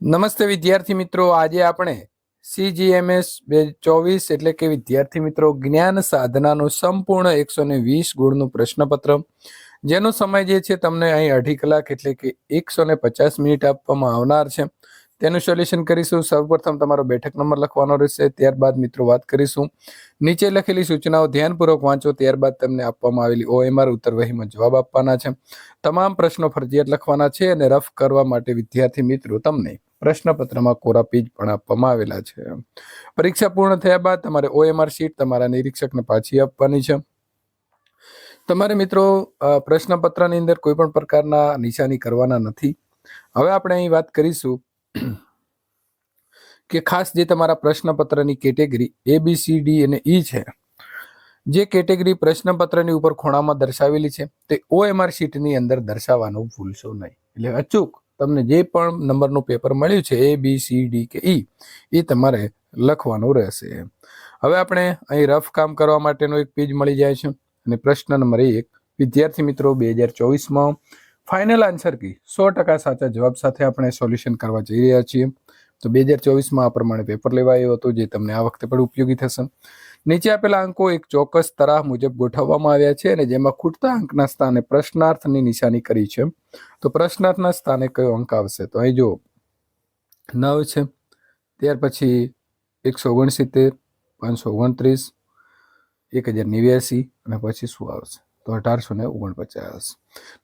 નમસ્તે વિદ્યાર્થી મિત્રો, આજે આપણે સીજીએમએસ બે ચોવીસ એટલે કે વિદ્યાર્થી મિત્રો જ્ઞાન સાધનાનું સંપૂર્ણ એકસો ને વીસ ગુણનું પ્રશ્નપત્ર. જેનો સમય જે છે, તમને અહીં અઢી કલાક એટલે કે એકસો ને પચાસ મિનિટ આપવામાં આવનાર છે. તેનું સોલ્યુશન કરીશું. સૌપ્રથમ તમારો બેઠક નંબર લખવાનો રહેશે. ત્યારબાદ મિત્રો વાત કરીશું. નીચે લખેલી સૂચનાઓ ધ્યાનપૂર્વક વાંચો. ત્યારબાદ તમને આપવામાં આવેલી ઓએમઆર ઉત્તર વહીમાં જવાબ આપવાના છે. તમામ પ્રશ્નો ફરજિયાત લખવાના છે અને રફ કરવા માટે વિદ્યાર્થી મિત્રો તમને પ્રશ્નપત્રમાં કોરા પેજ પણ આપવામાં આવેલા છે. પરીક્ષા પૂર્ણ થયા બાદ તમારે ઓએમઆર શીટ તમારા નિરીક્ષકને પાછી આપવાની છે. તમારે મિત્રો પ્રશ્નપત્રની અંદર કોઈ પણ પ્રકારના નિશાની કરવાના નથી. હવે આપણે અહીં વાત કરીશું કે ખાસ જે તમારા પ્રશ્નપત્રની category A B C D અને ઈ છે, જે કેટેગરી પ્રશ્નપત્રની ઉપર ખૂણામાં દર્શાવેલી છે, તે ઓએમઆર શીટની અંદર દર્શાવવાનું ભૂલશો નહીં. એટલે અચૂક તમને જે પણ નંબરનું પેપર મળ્યું છે એ બી સી ડી કે ઈ એ તમારે લખવાનું રહેશે. હવે આપણે અહીં રફ કામ કરવા માટેનો એક પેજ મળી જાય છે, અને પ્રશ્ન નંબર એક, વિદ્યાર્થી મિત્રો, બે હજાર ચોવીસમાં ફાઇનલ આન્સર કી, સો ટકા સાચા જવાબ સાથે આપણે સોલ્યુશન કરવા જઈ રહ્યા છીએ. તો બે હજાર ચોવીસમાં આ પ્રમાણે પેપર લેવાયું હતું, જે તમને આ વખતે પણ ઉપયોગી થશે. નીચે આપેલા અંકો એક ચોક્કસ તરાહ મુજબ ગોઠવવામાં આવ્યા છે અને જેમાં ખૂટતા અંકના સ્થાને પ્રશ્નાર્થની નિશાની કરી છે. તો પ્રશ્નાર્થના સ્થાને કયો અંક આવશે? તો અહીં જો નવ છે. ત્યાર પછી એકસો ઓગણસિત્તેર, પાંચસો ઓગણત્રીસ, એક હજાર નેવ્યાસી અને પછી શું આવશે? તો અઢારસો ને ઓગણપચાસ.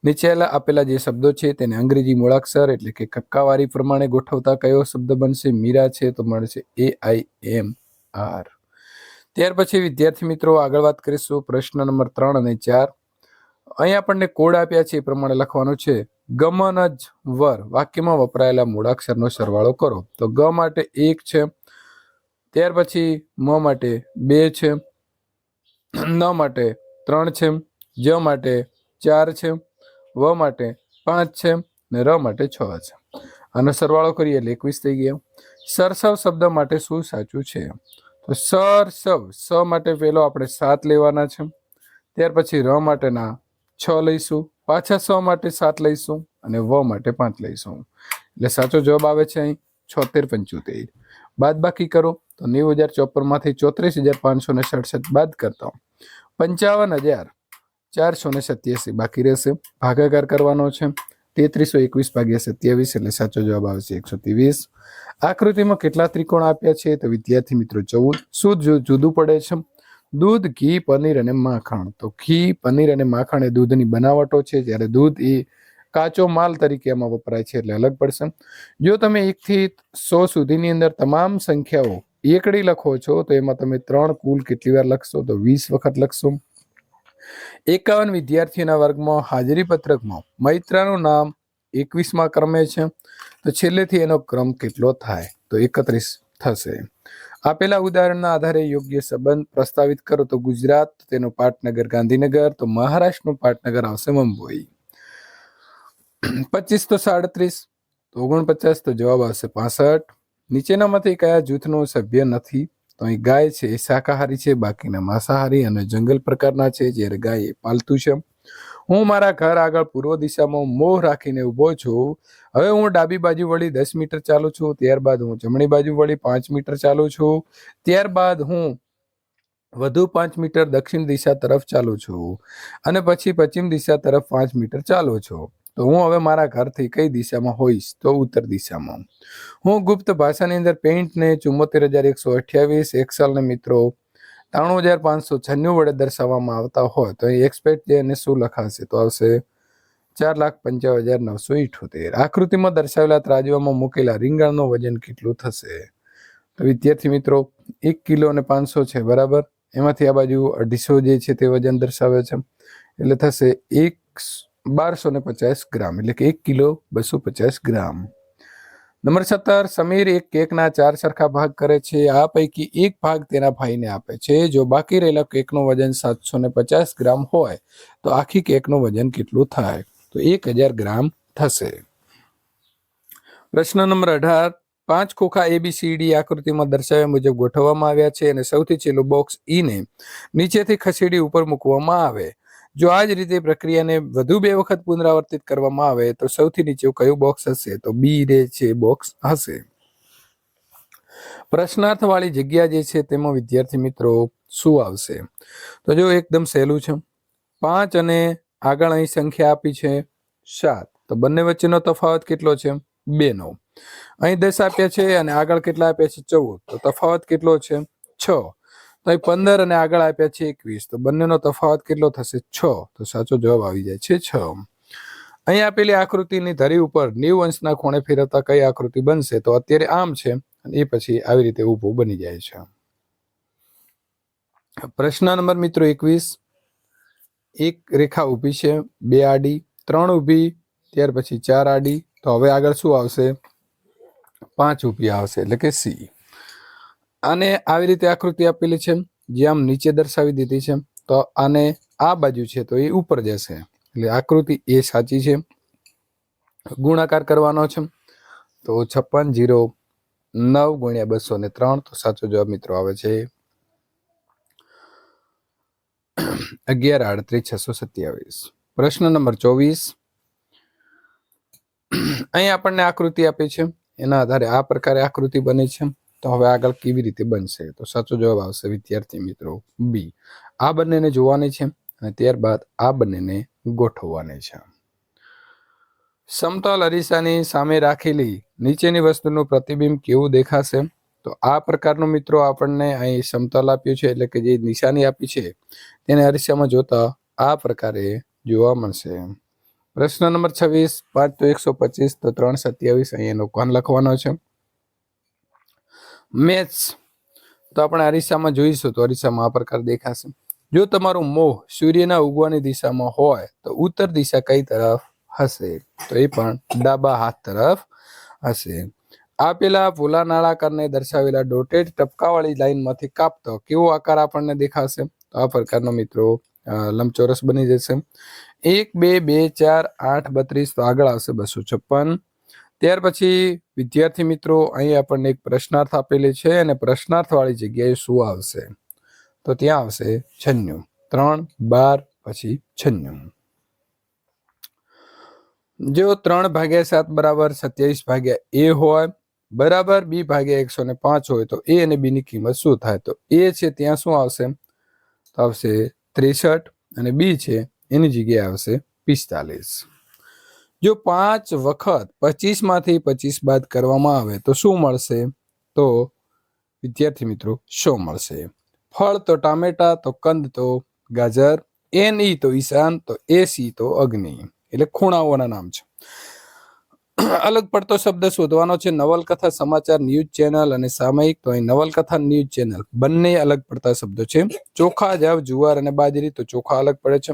નીચેલા આપેલા જે શબ્દો છે તેને અંગ્રેજી મૂળાક્ષર એટલે કે કક્કાવારી પ્રમાણે ગોઠવતા કયો શબ્દ બનશે? મીરા છે તો મળશે એ આઈ એમ આર ત્યાર પછી વિદ્યાર્થી મિત્રો આગળ વાત કરીશું પ્રશ્ન નંબર ત્રણ અને ચાર. અહીં આપણને કોડ આપ્યા છે એ પ્રમાણે લખવાનું છે ગમન જ વર. વાક્યમાં વપરાયેલા મૂળાક્ષરનો સરવાળો કરો. તો ગ માટે એક છે, ત્યાર પછી મ માટે બે છે, ન માટે ત્રણ છે જ માટે ચાર છે, વ માટે પાંચ છે ને ર માટે છ છે. આનો સરવાળો કરીએ એટલે એકવીસ થઈ ગયા. સરસવ શબ્દ માટે શું સાચું છે? તો સરસવ સ માટે પહેલો આપણે સાત લેવાના છે. ત્યાર પછી ર માટેના છ લઈશું, પાછા સ માટે સાત લઈશું અને વ માટે પાંચ લઈશું. એટલે સાચો જવાબ આવે છે અહીં છોતેર પંચોતેર. બાદ બાકી કરો તો નેવું હજાર ચોપનમાંથી ચોત્રીસ હજાર પાંચસો ને સડસઠ બાદ કરતા. પંચાવન હજાર ચારસો ને સત્યાસી. બાકી રહેશે ભાગાકાર કરવાનો છે. તેત્રીસો એકવીસ ભાગ્યા સત્યાવીસ એટલે સાચો જવાબ આવશે એકસો ત્રેવીસ. આકૃતિમાં કેટલા ત્રિકોણ આપ્યા છે? તો વિદ્યાર્થી મિત્રો ચૌદ. શું જુદું પડે છે? દૂધ, ઘી, પનીર અને માખણ. તો ઘી, પનીર અને માખણ એ દૂધની બનાવટો છે. જ્યારે દૂધ એ કાચો માલ તરીકે એમાં વપરાય છે એટલે અલગ પડશે. જો તમે એકથી સો સુધીની અંદર તમામ સંખ્યાઓ એકડી લખો છો, તો એમાં તમે ત્રણ કુલ કેટલી વાર લખશો? તો વીસ વખત લખશો. એકાવન વિદ્યાર્થીઓના વર્ગમાં હાજરી પત્રકમાં મૈત્રાનું નામ એકવીસમાં ક્રમે છે. તો છેલ્લેથી એનો ક્રમ કેટલો થાય? તો એકત્રીસ થશે. આપેલા ઉદાહરણના આધારે યોગ્ય સંબંધ પ્રસ્તાવિત કરો તો ગુજરાત, તેનું પાટનગર, ગાંધીનગર, તો મહારાષ્ટ્રનું પાટનગર આવશે મુંબઈ. પચીસ તો સાડત્રીસ, તો ઓગણપચાસ તો જવાબ આવશે પાસઠ. નીચેનામાંથી કયા જૂથનો સભ્ય નથી? તો અહીં ગાય છે, એ શાકાહારી છે, બાકીના માંસાહારી અને જંગલ પ્રકારના છે, જ્યારે ગાય એ પાલતું છે. હું મારા ઘર આગળ પૂર્વ દિશામાં મોહ રાખીને ઊભો છું. હવે હું ડાબી બાજુ વળી દસ મીટર ચાલું છું, ત્યારબાદ હું જમણી બાજુ વળી પાંચ મીટર ચાલું છું. ત્યારબાદ હું વધુ પાંચ મીટર દક્ષિણ દિશા તરફ ચાલું છું અને પછી પશ્ચિમ દિશા તરફ પાંચ મીટર ચાલું છું. તો હું હવે મારા ઘરથી કઈ દિશામાં હોઈશ? તો ઉત્તર દિશામાં. હું ગુપ્ત ભાષાની અંદર પેઇન્ટને ચુમ્મોતેર હજાર એકસો અઠ્યાવીસ એક્સલને મિત્રો ત્રાણું હજાર પાંચસો છન્નું વડે દર્શાવવામાં આવતા હોય, તો અહીં એક્સપેક્ટ જે એને શું લખાશે? તો આવશે ચાર લાખ પંચાવન હજાર નવસો ઇઠોતેર. આકૃતિમાં દર્શાવેલા ત્રાજવામાં મૂકેલા રીંગણનું વજન કેટલું થશે? તો વિદ્યાર્થી મિત્રો, એક કિલો અને પાંચસો છે, બરાબર? એમાંથી આ બાજુ અઢીસો જે છે તે વજન દર્શાવે છે. એટલે થશે એક બારસો ને પચાસ ગ્રામ, એટલે કે એક કિલો બસો પચાસ ગ્રામ. નંબર સત્તર, સમીર એક કેકના ચાર સરખા ભાગ કરે છે. આ પૈકી એક ભાગ તેના ભાઈને આપે છે. જો બાકી રહેલા કેકનું વજન સાતસો ને પચાસ ગ્રામ હોય, તો આખી કેકનું વજન કેટલું થાય? તો એક હજાર ગ્રામ થશે. પ્રશ્ન નંબર અઢાર, પાંચ ખોખા એબીસીડી આકૃતિમાં દર્શાવ્યા મુજબ ગોઠવવામાં આવ્યા છે અને સૌથી છેલ્લું બોક્સ ઈને નીચેથી ખસેડી ઉપર મૂકવામાં આવે. જો આ જ રીતે પ્રક્રિયાને વધુ બે વખત પુનરાવર્તિત કરવામાં આવે, તો સૌથી નીચે કયું બોક્સ હશે? તો બી રે છે બોક્સ હશે. પ્રશ્નાર્થ વાળી જગ્યા જે છે તેમાં વિદ્યાર્થી મિત્રો શું આવશે? તો જો એકદમ સહેલું છે. પાંચ અને આગળ અહીં સંખ્યા આપી છે સાત. તો બંને વચ્ચેનો તફાવત કેટલો છે? બે નો અહીં દસ આપ્યા છે અને આગળ કેટલા આપ્યા છે? ચૌદ. તો તફાવત કેટલો છે? છ. તો પંદર અને આગળ આપ્યા છે એકવીસ. તો બંનેનો તફાવત કેટલો થશે? છ. તો સાચો જવાબ આવી જાય છે છ. અહીં આપેલી આકૃતિની ધરી ઉપર નેવ અંશના ખૂણે ફેરવતા કઈ આકૃતિ બનશે? તો અત્યારે આમ છે અને એ પછી આવી રીતે ઊભું બની જાય છે. પ્રશ્ન નંબર મિત્રો એકવીસ. એક રેખા ઊભી છે, બે આડી, ત્રણ ઊભી, ત્યાર પછી ચાર આડી. તો હવે આગળ શું આવશે? પાંચ ઊભી આવશે, એટલે કે સી. આને આવી રીતે આકૃતિ આપેલી છે, જે આમ નીચે દર્શાવી દીધી છે, તો આને આ બાજુ છે, તો એ ઉપર જશે. એટલે આકૃતિ એ સાચી છે. ગુણાકાર કરવાનો છે. તો છપ્પન જીરો નવ ગુણ્યા બસો ને ત્રણ, તો સાચો જવાબ મિત્રો આવે છે અગિયાર આડત્રીસ છસો સત્યાવીસ. પ્રશ્ન નંબર ચોવીસ. અહીં આપણને આકૃતિ આપી છે. એના આધારે આ પ્રકારે આકૃતિ બની છે. તો હવે આગળ કેવી રીતે બનશે? તો સાચો જવાબ આવશે વિદ્યાર્થી મિત્રો બી આ બંનેને જોવાની છે અને ત્યારબાદ આ બંનેને ગોઠવવાની છે. સમતલ અરીસાની સામે રાખેલી નીચેની વસ્તુનું પ્રતિબિંબ કેવું દેખાશે? તો આ પ્રકારનું મિત્રો આપણને અહીં સમતલ આપ્યું છે, એટલે કે જે નિશાની આપી છે, તેને અરીસામાં જોતા આ પ્રકારે જોવા મળશે. પ્રશ્ન નંબર છવ્વીસ, પાંચ તો એકસો પચીસ, તો ત્રણ સત્યાવીસ અહીંયાનો કોણ લખવાનો છે? મેથ્સ તો આપણે અરીસામાં જોઈશું તો અરીસામાં આ પ્રકાર દેખાશે. જો તમારું મોહ સૂર્યના ઉગવાની દિશામાં હોય, તો ઉત્તર દિશા કઈ તરફ હશે? તો એ પણ ડાબા હાથ તરફ હશે. આપેલા ભૂલા નાળાકારને દર્શાવેલા ડોટેડ ટપકાવાળી લાઈનમાંથી કાપતો કેવો આકાર આપણને દેખાશે? તો આ પ્રકારનો મિત્રો લંબચોરસ બની જશે. એક, બે બે, ચાર, આઠ, બત્રીસ, તો આગળ આવશે બસો છપ્પન. ત્યાર પછી વિદ્યાર્થી મિત્રો, અહીં આપણને એક પ્રશ્નાર્થ આપેલી છે અને પ્રશ્નાર્થવાળી જગ્યાએ શું આવશે? તો ત્યાં આવશે છન્નું. ત્રણ, બાર, પછી છન્નું. જો ત્રણ ભાગ્યા સાત બરાબર સત્યાવીસ ભાગ્યા એ હોય, બરાબર બી ભાગ્યા એકસો ને પાંચ હોય, તો એ અને બીની કિંમત શું થાય? તો એ છે ત્યાં શું આવશે? તો આવશે ત્રેસઠ અને બી છે એની જગ્યાએ આવશે પિસ્તાલીસ. જો પાંચ વખત પચીસમાંથી પચીસ બાદ કરવામાં આવે તો શું મળશે? તો વિદ્યાર્થી મિત્રો, શું મળશે? ફળ તો ટામેટા, તો કંદ, તો ગાજર, એન ઈ તો ઈશાન, તો એ સી તો અગ્નિ. એટલે ખૂણાઓના નામ છે. અલગ પડતો શબ્દ શોધવાનો છે. નવલકથા સમાચાર ન્યૂઝ ચેનલ અને સામયિક, તો અહીં નવલકથા ન્યૂઝ ચેનલ. બંને અલગ પડતા શબ્દો છે. ચોખા જવ જુવાર અને બાજરી, તો ચોખા અલગ પડે છે.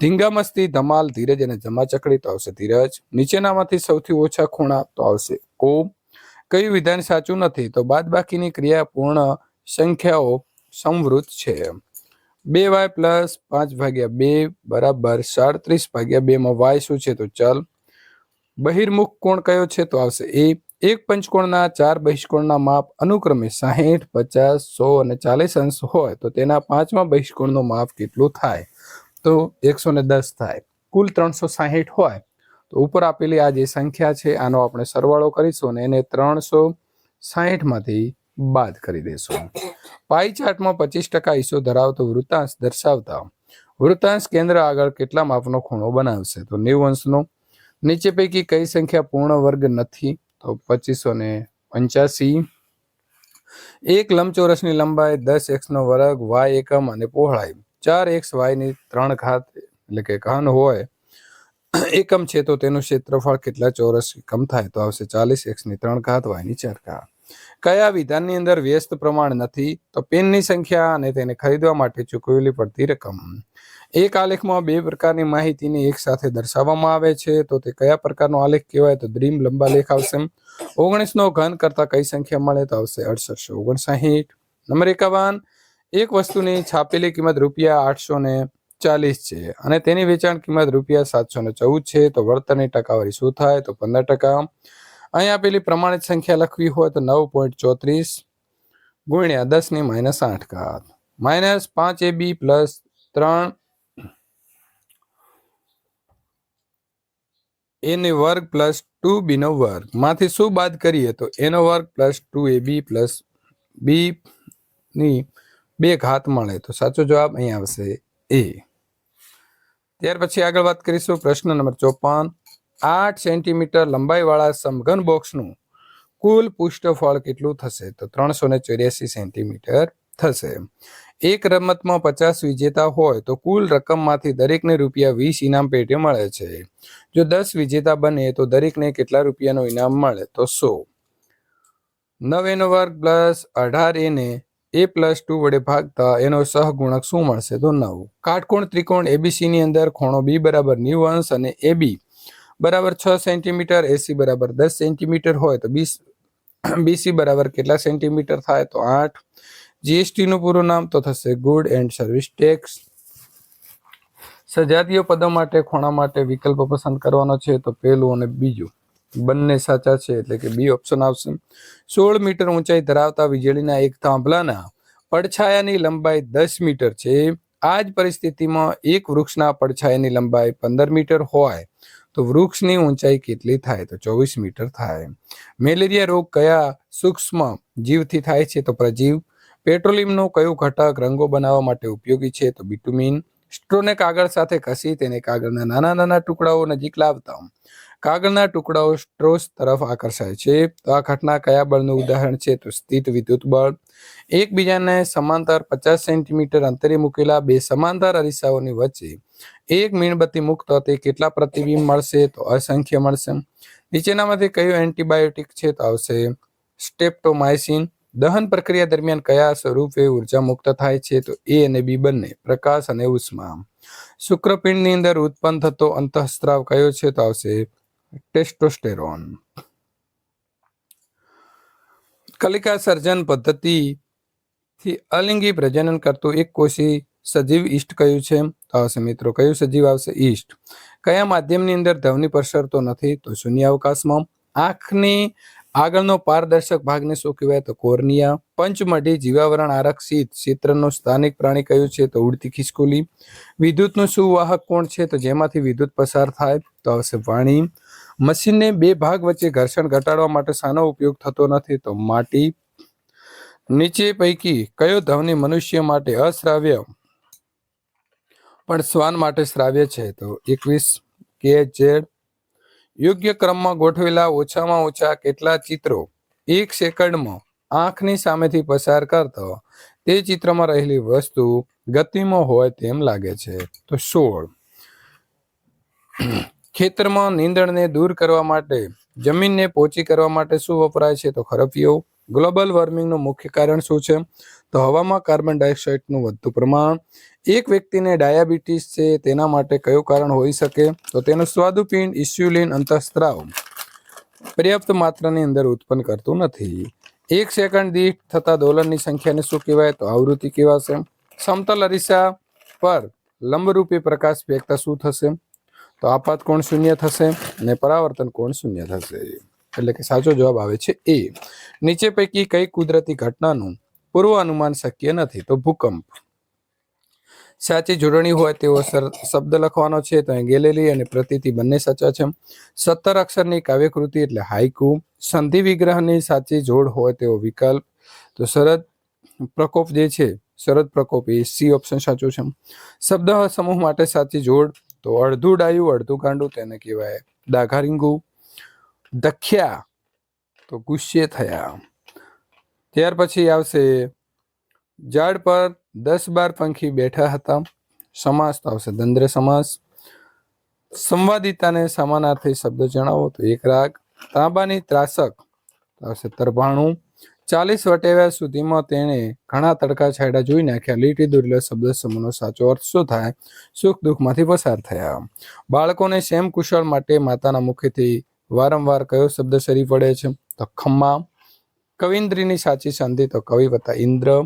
ધીંગા મસ્તી ધમાલ, ધીરજ અને જમાચકડી તો આવશે ધીરજ. નીચેનામાંથી સૌથી ઓછા ખૂણા તો આવશે ઓ કયું વિધાન સાચું નથી તો બાદબાકીની ક્રિયા પૂર્ણ સંખ્યાઓ સંવૃત છે. બે વાય પ્લસ પાંચ ભાગ્યા બે બરાબર સાડત્રીસ ભાગ્યા બે માં વાય શું છે તો ચલ. બહિર્મુખ કોણ કયો છે તો આવશે એ. એક પંચકોણના ચાર બહિષ્કોણના માપ અનુક્રમે સાહીઠ, પચાસ, સો અને ચાલીસ અંશ હોય તો તેના પાંચમા બહિષ્કોણનું માપ કેટલું થાય? તો એકસો ને દસ થાય. કુલ ત્રણસો સાહીઠ હોય તો ઉપર આપેલી આ જે સંખ્યા છે, આનો આપણે સરવાળો કરીશું અને એને ત્રણસો સાહીઠમાંથી બાદ કરી દેશું. પાઈ ચાર્ટમાં પચીસ ટકા હિસ્સો ધરાવતો વૃત્તાંશ દર્શાવતા વૃત્તાંશ કેન્દ્ર આગળ કેટલા માપનો ખૂણો બનાવશે? તો નેવું અંશનો નીચે પૈકી કઈ સંખ્યા પૂર્ણ વર્ગ નથી? તો પચીસો ને પંચ્યાસી. એક લંબચોરસની લંબાઈ દસ એક્સ નો વર્ગ, વાય એકમ અને પહોળાઈ. ચાર એક્સ વાયની ત્રણ ઘાત એટલે કે ઘન હોય, એકમ છે તો તેનું ક્ષેત્રફળ કેટલા ચોરસ એકમ થાય? તો આવશે ચાલીસ એક્સની ત્રણ ઘાત વાયની ચાર ઘાત. કયા વિધાનની અંદર વ્યસ્ત પ્રમાણ નથી, તો પેનની સંખ્યા અને તેને ખરીદવા માટે ચૂકવેલી પડતી રકમ. એક આલેખમાં બે પ્રકારની માહિતીને એક સાથે દર્શાવવામાં આવે છે, તો તે કયા પ્રકારનો આલેખ કહેવાય? તો દ્રીમ લંબાલેખ આવશે. ઓગણીસ નો ઘન કરતા કઈ સંખ્યા મળે? તો આવશે અડસઠસો ઓગણસાહીઠ. નંબર એકાવન એક વસ્તુની છાપેલી કિંમત રૂપિયા આઠસો ને ચાલીસ છે અને તેની વેચાણ કિંમત રૂપિયા સાતસો ને ચૌદ છે. તો વળતરની ટકાવારી શું થાય? તો પંદર ટકા. અહીંયા આપેલી પ્રમાણિત સંખ્યા લખવી હોય તો નવ પોઈન્ટ ચોત્રીસ ગુણ્યા દસની માઇનસ આઠ ઘાત. માઇનસ પાંચ એ બી પ્લસ ત્રણ એની વર્ગ પ્લસ ટુ બીનો વર્ગ. માંથી શું બાદ કરીએ? તો એનો વર્ગ plus two A B plus B ની બે ઘાત મળે તો સાચો જવાબ અહીં આવશે એ. ત્યાર પછી આગળ વાત કરીશું પ્રશ્ન નંબર ચોપન આઠ સેન્ટીમીટર લંબાઈવાળા સમઘન બોક્સનું કુલ પુષ્ઠફળ કેટલું થશે? તો ત્રણસો ને ચોર્યાસી સેન્ટીમીટર થશે. એક રમતમાં પચાસ વિજેતા હોય તો કુલ રકમમાંથી દરેકને રૂપિયા વીસ ઇનામ પેટે મળે છે. જો દસ વિજેતા બને તો દરેકને કેટલા રૂપિયાનો ઇનામ મળે? તો સો. નવ એનો વર્ગ પ્લસ અઢાર એને એ પ્લસ ટુ વડે ભાગતા એનો સહગુણક શું મળશે તો નવ. કાટકોણ ત્રિકોણ એબીસીની અંદર, ખૂણો બી બરાબર નેવું અંશ અને એ બી બરાબર છ સેન્ટીમીટર એસી બરાબર દસ સેન્ટીમીટર હોય તો બીસ બીસી બરાબર કેટલા સેન્ટીમીટર થાય તો આઠ. જીએસટીનું પૂરું નામ તો થશે ગુડ એન્ડ સર્વિસ ટેક્સ સજાતીય પદો માટે, ખૂણા માટે વિકલ્પ પસંદ કરવાનો છે તો પહેલું અને બીજું. બંને સાચા છે, એટલે કે બી ઓપ્શન આવશે. સોળ મીટર ઊંચાઈ ધરાવતા વીજળીના એક થાંભલાના પડછાયાની લંબાઈ દસ મીટર છે. આ જ પરિસ્થિતિમાં એક વૃક્ષના પડછાયાની લંબાઈ પંદર મીટર હોય તો વૃક્ષની ઊંચાઈ કેટલી થાય? તો ચોવીસ મીટર થાય. મેલેરિયા રોગ કયા સૂક્ષ્મ જીવથી થાય છે? તો પ્રજીવ, પેટ્રોલિયમનો કયો ઘટક રંગો બનાવવા માટે ઉપયોગી છે? તો બિટુમિન, સ્ટ્રોને કાગળ સાથે ઘસી તેને કાગળના નાના નાના ટુકડાઓ નજીક લાવતા કાગળના ટુકડાઓ સ્ટ્રોસ તરફ આકર્ષાય છે. તો આ ઘટના કયા બળનું ઉદાહરણ છે? તો સ્થિત વિદ્યુત બળ. એકબીજાને સમાંતર પચાસ સેન્ટીમીટર અંતરે મૂકેલા બે સમાંતર અરીસાઓની વચ્ચે એક મીણબત્તી મુક્ત તે કેટલા પ્રતિબિંબ મળશે? તો અસંખ્ય મળશે. નીચેનામાંથી કયું એન્ટીબાયોટિક છે? તો આવશે સ્ટેપ્ટોમાઇસિન દહન પ્રક્રિયા દરમિયાન કયા સ્વરૂપે ઊર્જા મુક્ત થાય છે? તો એ અને બી બંને, પ્રકાશ અને ઉષ્મા. શુક્રપિંડની અંદર ઉત્પન્ન થતો અંતઃસ્ત્રાવ કયો છે? તો આવશે ટેસ્ટોસ્ટેરોન કલિકા સર્જન પદ્ધતિથી અલિંગી પ્રજનન કરતું એક કોષી સજીવ ઈષ્ટ કયું છે? તો આવશે મિત્રો, કયું સજીવ આવશે? ઈષ્ટ. કયા માધ્યમની અંદર ધ્વનિ પ્રસરતો નથી? તો શૂન્ય અવકાશમાં. આંખની આગળનો પારદર્શક ભાગને શું કહેવાય? તો કોર્નિયા. પંચમઢી જીવાવરણ આરક્ષિત. ક્ષેત્રનું સ્થાનિક પ્રાણી કયું છે? તો ઉડતી ખિસકોલી. વિદ્યુતનું સુવાહક કોણ છે? તો જેમાંથી વિદ્યુત પસાર થાય. તો આવશે વાણી. મશીનને બે ભાગ વચ્ચે ઘર્ષણ ઘટાડવા માટે શાનો ઉપયોગ થતો નથી, તો માટી નીચે પૈકી કયો ધ્વનિ મનુષ્ય માટે અશ્રાવ્ય? પણ શ્વાન માટે શ્રાવ્ય છે, તો એકવીસ કે ઝેડ યોગ્ય ક્રમમાં ગોઠવેલા ઓછામાં ઓછા કેટલા ચિત્રો? એક સેકન્ડમાં આંખની સામેથી પસાર કરતો તે ચિત્રમાં રહેલી વસ્તુ ગતિમાં હોય તેમ લાગે છે, તો સોળ. ખેતરમાં નીંદણને દૂર કરવા માટે, જમીનને પોચી કરવા માટે શું વપરાય છે તો ખરપિયો ગ્લોબલ વોર્મિંગનું મુખ્ય કારણ શું છે? તો હવામાં કાર્બન ડાયોક્સાઇડનું વધતું પ્રમાણ. એક વ્યક્તિને ડાયાબિટીસ છે તેના માટે કયું કારણ હોઈ શકે? તો તેનું સ્વાદુપિંડ, ઇસ્યુલિન, અંતઃસ્ત્રાવ. પર્યાપ્ત માત્રાની અંદર ઉત્પન્ન કરતું નથી. એક સેકન્ડ દીઠ થતા દોલનની સંખ્યાને શું કહેવાય? તો આવૃત્તિ કહેવાશે. સમતલ અરીસા પર લંબરૂપી પ્રકાશ ફેંકતા શું થશે? તો આપાત કોણ શૂન્ય થશે અને પરાવર્તન કોણ શૂન્ય થશે? એટલે કે સાચો જવાબ આવે છે એ. નીચે પૈકી કઈ કુદરતી ઘટનાનું પૂર્વ અનુમાન શક્ય નથી, તો ભૂકંપ. સાચી જોડણી હોય તેવો શબ્દ લખવાનો છે, તો અહીં ગેલેલી અને પ્રતિતિ બંને સાચા છે. સત્તર અક્ષરની કાવ્યકૃતિ એટલે હાઈકુ સંધિ વિગ્રહની સાચી જોડ હોય તેવો વિકલ્પ. તો શરદ પ્રકોપ જે છે, શરદ પ્રકોપ એ સી ઓપ્શન સાચો છે. શબ્દ સમૂહ માટે સાચી જોડ તો અડધું ડાયું, અડધું ગાંડું, તેને કહેવાય દાઘારીંગુ દખ્યા તો ગુસ્સે થયા. ત્યાર પછી આવશે, ઝાડ પર દસ બાર પંખી બેઠા હતા. સમાસ તો આવશે દંદ્ર સમાસ. સંવાદિતાને સમાનાર્થી શબ્દ જણાવો તો એક રાગ. તાંબાની ત્રાસક આવશે તરભાણું. ચાલીસ વટેવ્યા સુધીમાં તેણે ઘણા તડકા છાંયડા જોઈ નાખ્યા લીટી દોરેલો શબ્દ સમૂહનો સાચો અર્થ શું થાય સુખ દુઃખમાંથી પસાર થયા બાળકોને સેમ કુશળ માટે માતાના મુખેથી વારંવાર કયો શબ્દ સરી પડે છે તો ખમ્મા कविंद्री साची संधि तो कवि बता इंद्र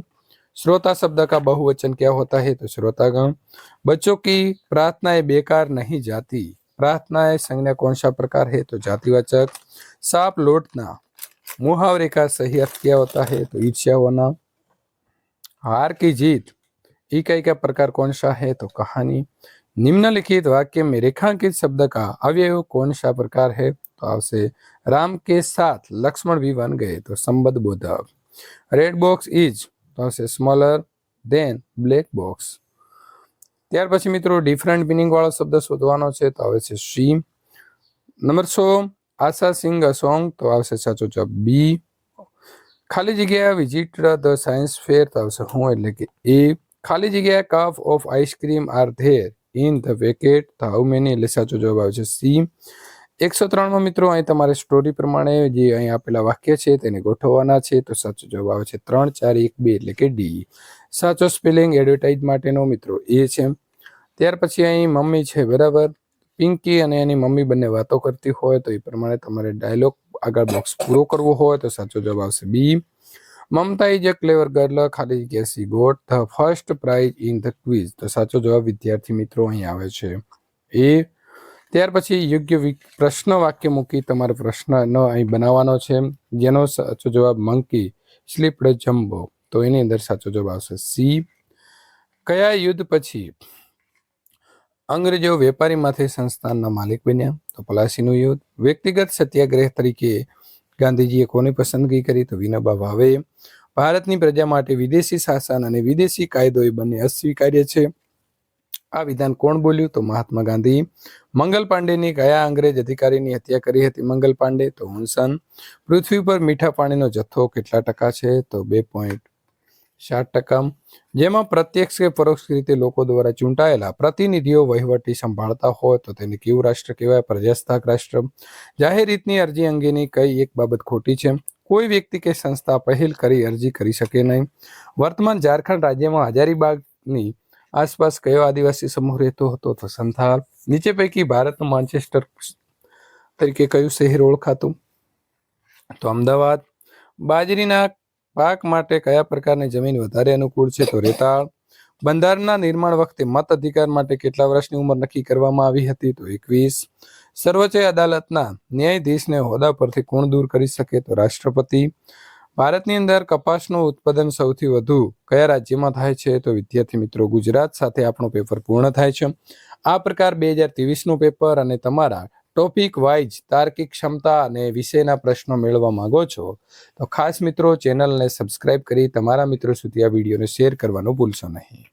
श्रोता शब्द का बहुवचन क्या होता है तो श्रोतागण बच्चों की प्रार्थनाएं बेकार नहीं जाती प्रार्थनाएं संज्ञा कौन सा प्रकार है तो जातिवाचक सांप लौटना मुहावरे का सही अर्थ क्या होता है तो ईर्ष्या होना हार की जीत इकाई का प्रकार कौन सा है तो कहानी निम्नलिखित वाक्य में रेखांकित शब्द का अवयव कौन सा प्रकार है तो आवश्य राम के साथ लक्ष्मण भी बन गए तो संबद्ध बोधक रेड बॉक्स इज તો આવશે સ્મોલર દેન બ્લેક બોક્સ ત્યાર પછી મિત્રો ડિફરન્ટ મિનિંગ વાળો શબ્દ શોધવાનો છે તો આવે છે C number so Asha Singh a song તો આવશે સાચો જવાબ બી. ખાલી જગ્યા વિઝિટ ધ સાયન્સ ફેર તો આવશે હું એટલે કે એ. ખાલી જગ્યા cup of ice cream are there. In the bucket તો હાઉ મેની એટલે સાચો જવાબ આવે છે સી. એકસો ત્રણમાં મિત્રો અહીં તમારે સ્ટોરી પ્રમાણે જે અહીં આપેલા વાક્ય છે તેને ગોઠવવાના છે તો સાચો જવાબ આવે છે ત્રણ, ચાર, એક, બે એટલે કે ડી. સાચો સ્પેલિંગ એડવર્ટાઇઝ માટેનો મિત્રો એ છે. ત્યાર પછી અહીં મમ્મી છે બરાબર. પિંકી અને એની મમ્મી બંને વાતો કરતી હોય તો એ પ્રમાણે તમારે ડાયલોગ આગળ બોક્સ પૂરો કરવો હોય તો સાચો જવાબ આવશે બી. મમતા ઇઝ અ ક્લેવર ગર્લ ખાલી જગ્યા got. The first prize in the quiz તો સાચો જવાબ વિદ્યાર્થી મિત્રો અહીં આવે છે એ. ત્યાર પછી યોગ્ય પ્રશ્ન વાક્ય મૂકી તમારે પ્રશ્નનો અહીં બનાવવાનો છે. જેનો સાચો જવાબ મંકી સ્લીપડ જમ્બો. તો એની અંદર સાચો જવાબ આવશે સી. કયા યુદ્ધ પછી અંગ્રેજો વેપારીમાંથી સંસ્થાનના માલિક બન્યા. તો પલાસીનું યુદ્ધ. વ્યક્તિગત સત્યાગ્રહ તરીકે ગાંધીજીએ કોની પસંદગી કરી? તો વિનોબા ભાવે ભારતની પ્રજા માટે વિદેશી શાસન અને વિદેશી કાયદો એ બંને અસ્વીકાર્ય છે. આ વિધાન કોણ બોલ્યું? તો મહાત્મા ગાંધી. મંગલ પાંડેની કયા અંગ્રેજ અધિકારીની હત્યા કરી હતી મંગલ પાંડે? તો હુનસન પૃથ્વી પર મીઠા પાણીનો જથ્થો કેટલા ટકા છે? તો બે પોઈન્ટ સાત ટકા જેમાં પ્રત્યક્ષ કે પરોક્ષ રીતે લોકો દ્વારા ચૂંટાયેલા પ્રતિનિધિઓ વહીવટી સંભાળતા હોય તો તેને કેવું રાષ્ટ્ર કહેવાય? પ્રજાસત્તાક રાષ્ટ્ર. જાહેર રીતની અરજી અંગેની કઈ એક બાબત ખોટી છે? કોઈ વ્યક્તિ કે સંસ્થા પહેલ કરી અરજી કરી શકે નહીં. વર્તમાન ઝારખંડ રાજ્યમાં હજારીબાગની આસપાસ કયો આદિવાસી સમૂહ રહેતો હતો તો સંથાલ. નીચે પૈકી ભારતનું માન્ચેસ્ટર તરીકે કયું શહેર ઓળખાતું? તો અમદાવાદ. બાજરીના પાક માટે કયા પ્રકારની જમીન વધારે અનુકૂળ છે તો રેતાળ. બંધારણના નિર્માણ વખતે મત અધિકાર માટે કેટલા વર્ષની ઉંમર નક્કી કરવામાં આવી હતી તો એકવીસ. સર્વોચ્ચ અદાલતના ન્યાયાધીશને હોદ્દા પરથી કોણ દૂર કરી શકે તો રાષ્ટ્રપતિ. ભારતની અંદર કપાસનું ઉત્પાદન સૌથી વધુ કયા રાજ્યમાં થાય છે તો વિદ્યાર્થી મિત્રો ગુજરાત સાથે આપણું પેપર પૂર્ણ થાય છે. આ પ્રકાર બે હજાર ત્રેવીસનું પેપર અને તમારા ટોપિક વાઇઝ તાર્કિક ક્ષમતા અને વિષયના પ્રશ્નો મેળવવા માંગો છો, તો ખાસ મિત્રો ચેનલને સબસ્ક્રાઇબ કરી તમારા મિત્રો સુધી આ વિડીયોને શેર કરવાનું ભૂલશો નહીં.